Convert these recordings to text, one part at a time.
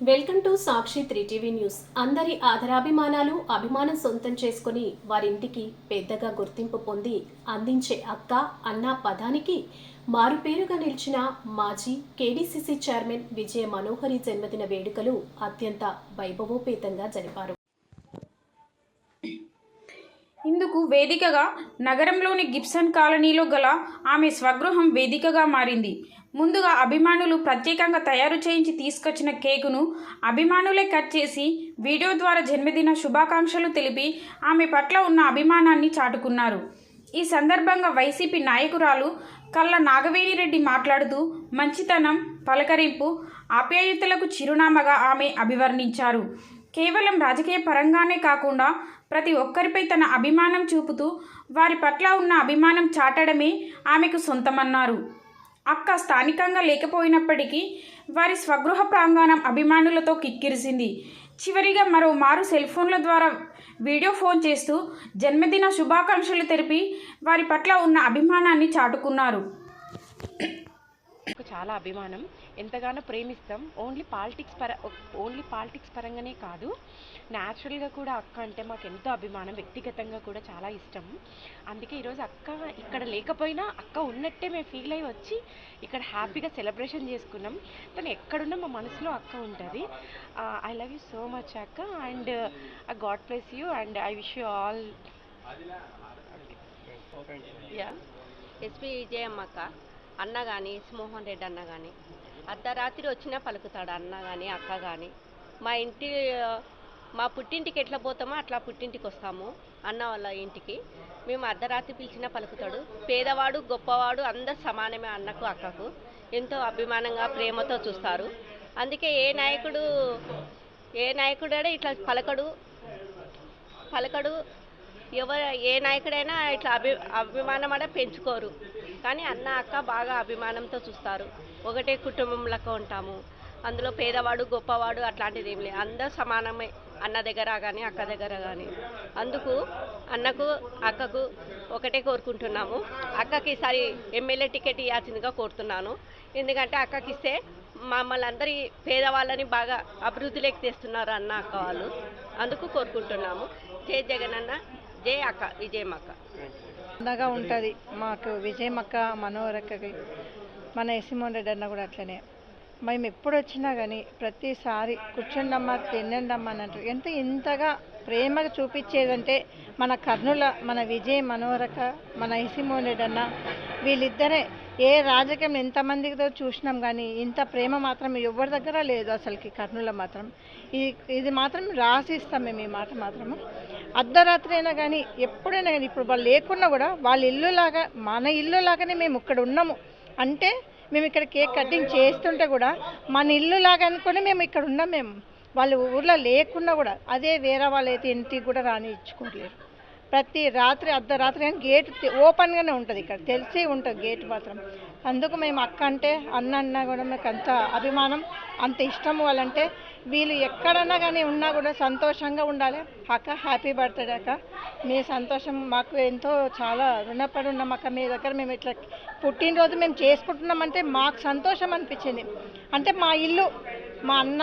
Welcome to Sakshi three TV news. అందరి ఆదరాభిమానాలు అభిమానం సొంతం చేసుకుని వారింటికి పెద్దగా గుర్తింపు పొంది అందించే అక్క అన్న పదానికి మారుపేరుగా నిలిచిన మాజీ కేడీసీసీ చైర్మన్ విజయ మనోహరి జన్మదిన వేడుకలు అత్యంత వైభవోపేతంగా జరిపారు. ఇందుకు వేదికగా నగరంలోని గిబ్సన్ కాలనీలో గల ఆమె స్వగృహం వేదికగా మారింది. ముందుగా అభిమానులు ప్రత్యేకంగా తయారు చేయించి తీసుకొచ్చిన కేకును అభిమానులే కట్ చేసి వీడియో ద్వారా జన్మదిన శుభాకాంక్షలు తెలిపి ఆమె పట్ల ఉన్న అభిమానాన్ని చాటుకున్నారు. ఈ సందర్భంగా వైసీపీ నాయకురాలు కళ్ళ నాగవేణిరెడ్డి మాట్లాడుతూ మంచితనం పలకరింపు ఆప్యాయతలకు చిరునామాగా ఆమె అభివర్ణించారు. కేవలం రాజకీయ పరంగానే కాకుండా ప్రతి ఒక్కరిపై తన అభిమానం చూపుతూ వారి పట్ల ఉన్న అభిమానం చాటడమే ఆమెకు సొంతమన్నారు. అక్క స్థానికంగా లేకపోయినప్పటికీ వారి స్వగృహ ప్రాంగణం అభిమానులతో కిక్కిరిసింది. చివరిగా మరో మారు సెల్ ఫోన్ల ద్వారా వీడియో ఫోన్ చేస్తూ జన్మదిన శుభాకాంక్షలు తెలిపి వారి పట్ల ఉన్న అభిమానాన్ని చాటుకున్నారు. చాలా అభిమానం. ఎంతగానో ప్రేమిస్తాం. ఓన్లీ పాలిటిక్స్ పర ఓన్లీ పాలిటిక్స్ పరంగానే కాదు. న్యాచురల్గా కూడా అక్క అంటే మాకు ఎంతో అభిమానం వ్యక్తిగతంగా కూడా చాలా ఇష్టం. అందుకే ఈరోజు అక్క ఇక్కడ లేకపోయినా అక్క ఉన్నట్టే మేము ఫీల్ అయ్యి వచ్చి ఇక్కడ హ్యాపీగా సెలబ్రేషన్ చేసుకున్నాం. తను ఎక్కడున్నా మా మనసులో అక్క ఉంటుంది. I love you so much అక్క. And God bless you and I wish you all yeah ఎస్పీ విజయమ్మక్క అన్న కానీ మోహన్ రెడ్డి అన్న కానీ అర్ధరాత్రి వచ్చినా పలుకుతాడు అన్న కానీ అక్క కానీ మా ఇంటి మా పుట్టింటికి ఎట్లా పోతామో అట్లా పుట్టింటికి వస్తాము అన్న వాళ్ళ ఇంటికి. మేము అర్ధరాత్రి పిలిచినా పలుకుతాడు. పేదవాడు గొప్పవాడు అందరు సమానమే అన్నకు అక్కకు. ఎంతో అభిమానంగా ప్రేమతో చూస్తారు. అందుకే ఏ నాయకుడు ఏ నాయకుడైనా ఇట్లా పలకడు. పలకడు. ఎవరు ఏ నాయకుడైనా ఇట్లా అభి అభిమానం అనే పెంచుకోరు. కానీ అన్న అక్క బాగా అభిమానంతో చూస్తారు. ఒకటే కుటుంబంలో ఉంటాము. అందులో పేదవాడు గొప్పవాడు అట్లాంటిది ఏం లేదు. అందరూ సమానమే. అన్న దగ్గర కానీ అక్క దగ్గర కానీ అందుకు అన్నకు అక్కకు ఒకటే కోరుకుంటున్నాము. అక్కకి ఈసారి ఎమ్మెల్యే టికెట్ ఇవ్వాల్సిందిగా కోరుతున్నాను. ఎందుకంటే అక్కకి ఇస్తే మమ్మల్ని అందరి పేదవాళ్ళని బాగా అభివృద్ధిలోకి తెస్తున్నారు అన్న అక్క వాళ్ళు. అందుకు కోరుకుంటున్నాము. జై జగన్ అన్న జై అక్క విజయమ్మక్క అండగా ఉంటుంది. మాకు విజయమక్క మనోహరక్కకి మన యశమోహన్ రెడ్డి అన్న కూడా అట్లనే. మేము ఎప్పుడు వచ్చినా కానీ ప్రతిసారి కూర్చోండమ్మా తినండమ్మా అని అంటారు. ఎంత ఇంతగా ప్రేమగా చూపించేదంటే మన కర్నూల మన విజయ్ మనోహరక మన యశమోహన్ రెడ్డి అన్న వీళ్ళిద్దరే. ఏ రాజకీయం ఎంతమందితో చూసినాం కానీ ఇంత ప్రేమ మాత్రం ఎవరి దగ్గర లేదు అసలుకి కర్నూలు మాత్రం. ఇది ఇది మాత్రం రాసిస్తాం మేము ఈ మాట మాత్రము. అర్ధరాత్రి అయినా కానీ ఎప్పుడైనా కానీ ఇప్పుడు వాళ్ళు లేకున్నా కూడా వాళ్ళ ఇల్లు లాగా మన ఇల్లు లాగానే మేము ఇక్కడ ఉన్నాము. అంటే మేము ఇక్కడ కేక్ కటింగ్ చేస్తుంటే కూడా మన ఇల్లు లాగా అనుకుని మేము ఇక్కడ ఉన్నాం మేము. వాళ్ళు ఊర్లో లేకున్నా కూడా అదే వేరే వాళ్ళైతే ఇంటికి కూడా రాని ఇచ్చుకోలేరు ప్రతి రాత్రి అర్ధరాత్రి కానీ గేట్ ఓపెన్గానే ఉంటుంది ఇక్కడ. తెలిసి ఉంటుంది గేట్ మాత్రం. అందుకు మేము అక్క అంటే అన్న అన్న కూడా మాకు అంత అభిమానం అంత ఇష్టం వాళ్ళంటే వీళ్ళు ఎక్కడన్నా కానీ ఉన్నా కూడా సంతోషంగా ఉండాలి. అక్క హ్యాపీ బర్త్డే అక్క. మీ సంతోషం మాకు ఎంతో చాలా రుణపడి ఉన్నాం అక్క. మీ దగ్గర మేము ఇట్లా పుట్టినరోజు మేము చేసుకుంటున్నామంటే మాకు సంతోషం అనిపించింది. అంటే మా ఇల్లు మా అన్న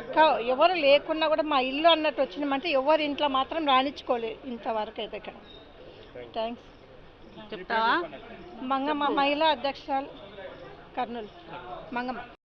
అక్క ఎవరు లేకున్నా కూడా మా ఇల్లు అన్నట్టు వచ్చినామంటే ఎవరు ఇంట్లో మాత్రం రాణించుకోలేదు ఇంతవరకు అయితే ఇక్కడ. థ్యాంక్స్ చెప్తావా? మంగమ్మ మహిళా అధ్యక్షురాలు కర్నూలు. మంగమ్మ.